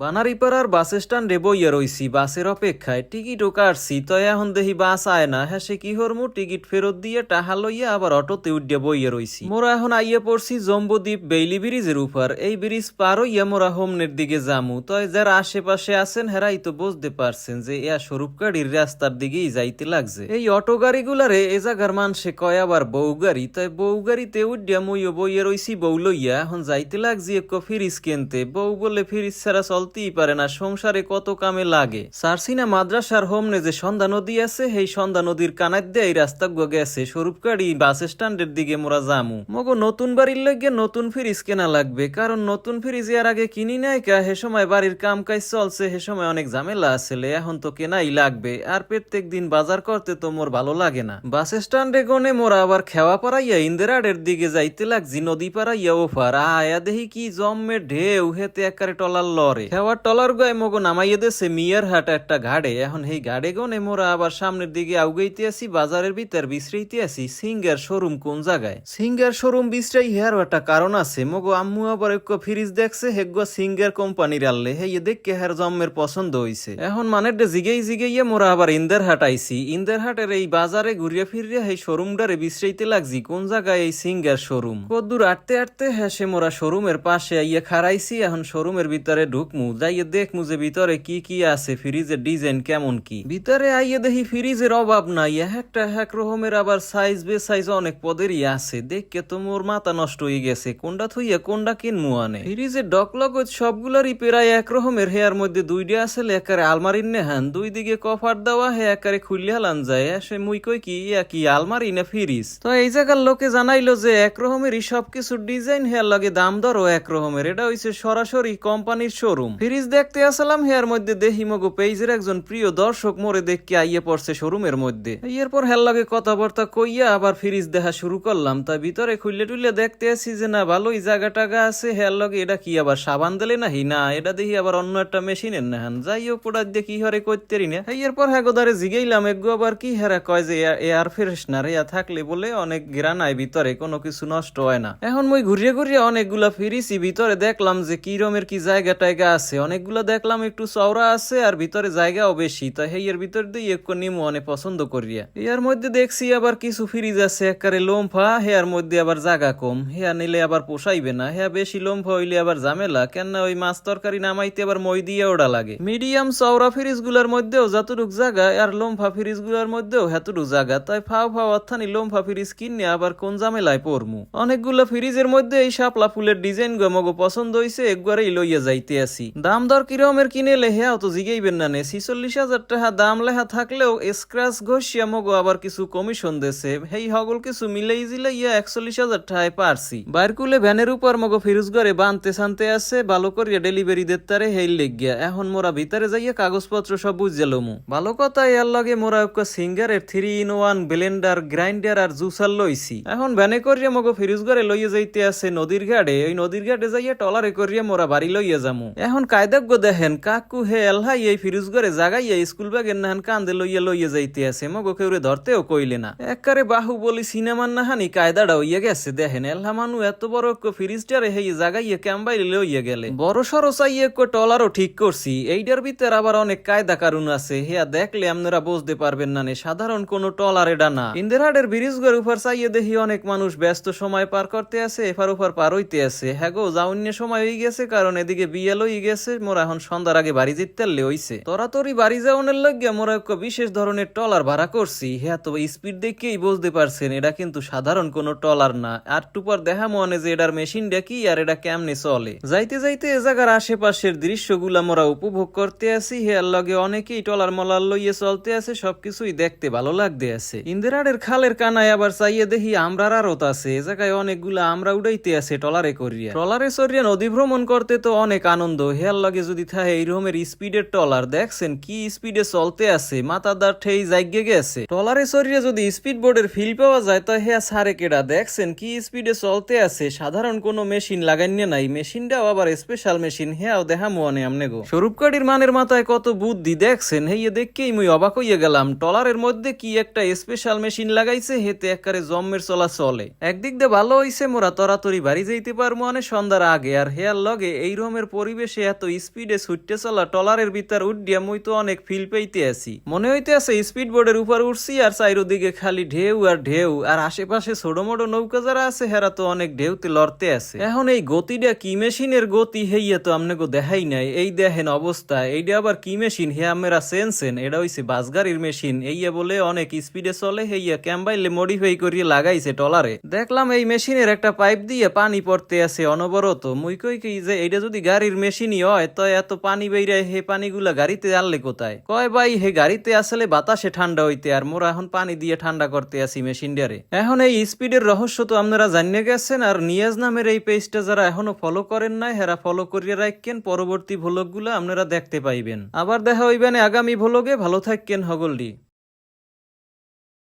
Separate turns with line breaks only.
বানারিপাড়ার বাস স্ট্যান্ডে বইয়া রইছি বাসের অপেক্ষায়। টিকিটও কাটছি তো এখন দেখি বাস আয় না হ্যাঁ সে কি হরমু? টিকিট ফেরত দিয়ে টাহা লইয়া আবার অটোতে উঠিয়া বইয়া রইছি। মোরা এখন আইয়া পড়ছি জম্বুদ্বীপ বেইলি ব্রিজের উপর। এই ব্রিজ পার হইয়া মোরা হোমনের দিকে যামু। তো যারা আশেপাশে আছেন হেরাই তো বুঝতে পারছেন যে ইয়া স্বরূপ গাড়ির রাস্তার দিকেই যাইতে লাগছে। এই অটো গাড়িগুলারে এ জাগার মানুষে কয় আবার বউ গাড়ি। তাই বউ গাড়িতে উঠিয়া মুইও বইয়া রইছি বউ লইয়া। এখন যাইতে লাগছি এক ফিরিজ কিনতে। বউ বলে ফিরিজ ছাড়া চলতেই পারে না, সংসারে কত কামে লাগে। সারসিনা মাদ্রাসার হোমনে যে সন্ধ্যা নদী আছে, সেই সন্ধ্যা নদীর কানার দিয়ে এই রাস্তা গেছে। স্বরূপকারী বাস স্ট্যান্ডের দিকে মোরা যামু। মগো নতুন বাড়ির লগে নতুন ফ্রিজ কেনা লাগবে, কারণ নতুন ফ্রিজ এর আগে কিনি নাই কা, হে সময় বাড়ির কাম কাজ চলছে, হে সময় অনেক ঝামেলা আসলে এখন তো কেনাই লাগবে। আর প্রত্যেক দিন বাজার করতে তো মোর ভালো লাগে না। বাস স্ট্যান্ডে গনে মোরা আবার খেওয়া পাড়াইয়া ইন্দিরাডের দিকে যাইতে লাগছি, নদী পাড়াইয়া ওফার। আয়া দেখি কি জম্মে ঢেউ, হেতে একারে টলার লরে। খেওয়ার টলার গায়ে মগো নামাইয়ে দেছে মিয়ার হাট একটা ঘাড়ে। এখন এই ঘাড়ে গনে মোরা আবার সামনের দিকে আউগাইতে আসি বাজারের ভিতর বিশ্রাইতে আসি সিঙ্গার শোরুম কোন জায়গায়? সিঙ্গার শোরুম বিশ্রাই হেয়ার একটা কারণ আছে। মগো আম্মু আবার এক ফ্রিজ দেখছে হেগুয়া সিঙ্গার কোম্পানির আনলে হে ইয়ে দেখকে হের জম্মের পছন্দ হইছে। এখন মানে জিগেই জিগেইয়ে মোরা আবার ইন্দের হাট আইছি। ইন্দের হাটের এই বাজারে ঘুরিয়ে ফিরিয়ে এই শোরুমটারে বিশ্রাইতে লাগছি। কোন জায়গায় এই সিঙ্গার শোরুম? কদ্দুর আটতে আটতে হ্যাঁ সে মোরা শোরুমের পাশে আইয়ে খারাইছি এখন শোরুমের ভিতরে ঢুকমু। যাইয়ে দেখমু যে ভিতরে কি কি আছে, ফ্রিজের ডিজাইন কেমন কি। ভিতরে আইয়ে দেখি ফ্রিজের অভাব নাই একটা এক রকমের আবার সাইজ বে সাইজ অনেক পদেরই আছে। দেখকে তো মোর মাথা নষ্ট হয়ে গেছে কোনটা থইয়া কোনটা কিনমু আনে। ফ্রিজের ডকলগ সবগুলারই প্রায় এক রকমের, হেয়ার মধ্যে দুইটা আছে একারে আলমারির নেহান, দুই দিকে কফার দেওয়া হে একারে খুললে হালান যায় সে মুই কই কি ইয়া কি আলমারি না ফ্রিজ? তো এই জায়গার লোকে জানাইলো যে এক রকমেরই সবকিছু ডিজাইন হেয়ার লাগে দাম দরও এক রকমের, এটা হইছে সরাসরি কোম্পানির শোরুম ফ্রিজ দেখতে আসলাম, হেয়ার মধ্যে দেখি মগো পেজের একজন প্রিয় দর্শক, মোরে দেখকে আইয়ে পড়ছে শোরুমের মধ্যে। এরপর হেয়ার লাগে কথাবার্তা কইয়া আবার ফ্রিজ দেখা শুরু করলাম। তাই ভিতরে খুললে টুললে দেখতে আসি যে না, ভালোই জায়গা টাগা আছে, হেয়ার লগে এটা কি আবার সাবান দিলে নাহি? না, এটা দেখি আবার অন্য একটা মেশিনের নাহান যাই হোক, ওটা দিয়ে কি হরে করতেরি না। এরপর হ্যাঁ গোদারে জিগাইলাম এগো আবার কি? হেরা কয় যে এয়ার ফ্রেশনার ইয়া থাকলে বলে অনেক ঘেরা নাই ভিতরে কোনো কিছু নষ্ট হয় না। এখন মই ঘুরিয়ে ঘুরিয়ে অনেকগুলা ফিরিছি ভিতরে দেখলাম যে, কি রমের কি জায়গা টায়গা আছে। অনেকগুলা দেখলাম একটু চওড়া আছে আর ভিতরে জায়গাও বেশি। তো হেয়ের ভিতর দিয়ে একটু নিমু অনেক পছন্দ করিয়া। এর মধ্যে দেখছি আবার কিছু ফ্রিজ আছে একারে লোমফা, হেয়ার মধ্যে আবার জায়গা কম। হেয়া নিলে আবার পোষাইবে না। হেয়া বেশি লোমফা হইলে আবার ঝামেলা কেন ওই মাছ তরকারি নামাইতে আবার মই দিয়ে ওড়া লাগে। মিডিয়াম চওড়া ফ্রিজগুলার মধ্যেও যতটুক জায়গা, আর লোমফা ফ্রিজগুলার মধ্যেও হেতটুক জায়গা। তাই ফাও ফাও অর্থানি লোমফা ফ্রিজ কিনে আবার কোন ঝামেলায় পড়মু? অনেকগুলো ফ্রিজের মধ্যে এই শাপলা ফুলের ডিজাইন গো মগো পছন্দ হইছে, একবারেই লইয়া যাইতে আসি। দাম দর কিরমের কিনে লেহেও তো জিগাইবেন না নে। ছিচল্লিশ হাজার টাকা দাম লেহা থাকলেও স্ক্র্যাচ ঘষিয়া মগো আবার কিছু কমিশন দেছে। হেই হগল কিছু মিলেই জিলে ইয়া একচল্লিশ হাজার টাকায় পারছি। বাইর কুলে ভ্যানের উপর মগো ফিরুজ ঘরে বানতে শানতে আছে, ভালো করিয়া ডেলিভারি দেতারে হেই লেগিয়া। এখন মোরা ভিতরে যাইয়া কাগজপত্র সব বুঝালমু ভালো কথা এর লগে মোরা একটা সিঙ্গারের three in one blender grinder R juicer লইছি। এখন ভ্যানে করিয়া মগো ফিরুজ ঘরে লইয়া যাইতে আছে নদীর ঘাটে। ওই নদীর ঘাটে যাইয়া টলারে করিয়া মোরা বাড়ি লইয়া যামু। এখন কায়দাজ্ঞ দেখেন, কাকু হে এলহাই এই ফিরুজ জাগাইয়া স্কুল ব্যাগের নাহান কান্দে লইয়া লইয়া যাইতে আছে। মগো কেউরে ধরতেও কইলে না। এককারে বাহু বলি সিনেমার নাহানি কায়দাটা হইয়া গেছে। দেখেন এলহা মানু, এত বড় ফিরিজটারে হেই জাগাইয়া ক্যাম্বাইলে লইয়া গেলে। বড় সড়ো চাইয়ে টলারও ঠিক করছি। এইটার ভিতর আবার অনেক কায়দা কারণ আছে। হেয়া দেখলে আপনারা বুঝতে পারবেন না সাধারণ কোন টলার এটা না ইন্দিরাহাটের ব্রিজ ঘর উপর চাইয়ে দেখি অনেক মানুষ ব্যস্ত সময় পার করতে আছে এফার উপর পার হইতে আছে। হ্যাঁ গো যাউন্য সময় হয়ে গেছে, কারণ এদিকে বিয়ে লই গেছে, মোরা এখন সন্ধ্যার আগে বাড়ি যেতে হইছে। তরাতরি বাড়ি যাওয়ানোর লাগিয়া মোরা এক বিশেষ ধরনের টলার ভাড়া করছি। হ্যাঁ তো স্পিড দেখেই বুঝতে পারছেন, এটা কিন্তু সাধারণ কোন টলার না। আর টুপার দেখা মনে যে এটার মেশিনটা কি আর এটা কেমনে চলে। যাইতে যাইতে এ জায়গার আশেপাশের দৃশ্যগুলা মোরা উপভোগ করতে আসি। হেয়ার লগে অনেকেই টলার মলার লইয়ে চলতে আছে সবকিছুই দেখতে ভালো লাগতে আছে ইন্দিরাটের খালের কানায় আবার চাইয়ে দেখি আমরার আরত আছে। এ জায়গায় অনেকগুলা আমরা উড়াইতে আছে টলারে করিয়া। টলারে সরিয়া নদী ভ্রমণ করতে তো অনেক আনন্দ। হেয়ার লগে যদি থাকে এই রকমের স্পিডের টলার দেখছেন কি স্পিডে চলতে আছে মাথাদার ঠেই জাইগে গেছে। টলারে শরীরে যদি স্পিড বোর্ডের ফিল পাওয়া যায়, তো হেয়া সারে কেডা, দেখছেন কি স্পিডে চলতে আছে, সাধারণ কোনো মেশিন লাগাইনে নাই, মেশিনটাও আবার স্পেশাল মেশিন, হেয়াও দেখা মনে আমনে গো স্বরূপকাঠির মানের মাথায় কত বুদ্ধি, দেখছেন হেয়ে দেখকেই মুই অবাক হইয়া গেলাম টলারের মধ্যে কি একটা স্পেশাল মেশিন লাগাইছে, হেতে একবারে জম্মের চলা চলে একদিক দিয়ে ভালো হইছে মোরা তরাতরি বাড়ি যাইতে পারব মানে সন্ধ্যার আগে, আর হেয়ার লগে এই রকমের পরিবেশে এত স্পিডে ছুটতে চলা টলারের ভিতর উড্ডিয়া মুই তো অনেক ফিল পেইতে আছি। মনে হইতে আছে স্পিড বোর্ডের উপর উঠছি আর চাইরোদিকে খালি ঢেউ আর ঢেউ, আর আশেপাশে ছোট মোটো নৌকা যারা আছে, হেরা তো অনেক ঢেউতে লড়তে আছে। এখন এই গতিটা কি মেশিনের গতি, হেইয়া তো আমনেগো দেখাই নাই। এই দেখেন অবস্থা এইটা আবার কি মেশিন? হে আমরা সেনসেন এটা হইছে বাস গাড়ির মেশিন। এইয়া বলে অনেক স্পিডে চলে, হেইয়া ক্যাম্বাইলে মডিফাই করিয়ে লাগাইছে টলারে দেখলাম এই মেশিনের একটা পাইপ দিয়ে পানি পড়তে আছে অনবরত। মুই কই কি যে এইটা যদি গাড়ির মেশিনই হয় তো এত পানি বেইরা হে পানিগুলা গাড়িতে আনলে কোথায়? কয় ভাই, হে গাড়িতে আসলে বাতাসে ঠান্ডা হইতে, আর মোরা এখন পানি দিয়ে ঠান্ডা করতে আসি মেশিনটারে এখন এই স্পিডের রহস্য তো আপনারা জানিয়ে গেছেন, আর নিয়াজ নামের এই পেজটা যারা এখনও ফলো করেন নাই, হেরা ফলো করিয়ে রাখেন, পরবর্তী ভ্লগগুলো আপনারা দেখতে পাইবেন। আবার দেখা হইবেন আগামী ভ্লগে ভালো থাকেন হগলডি।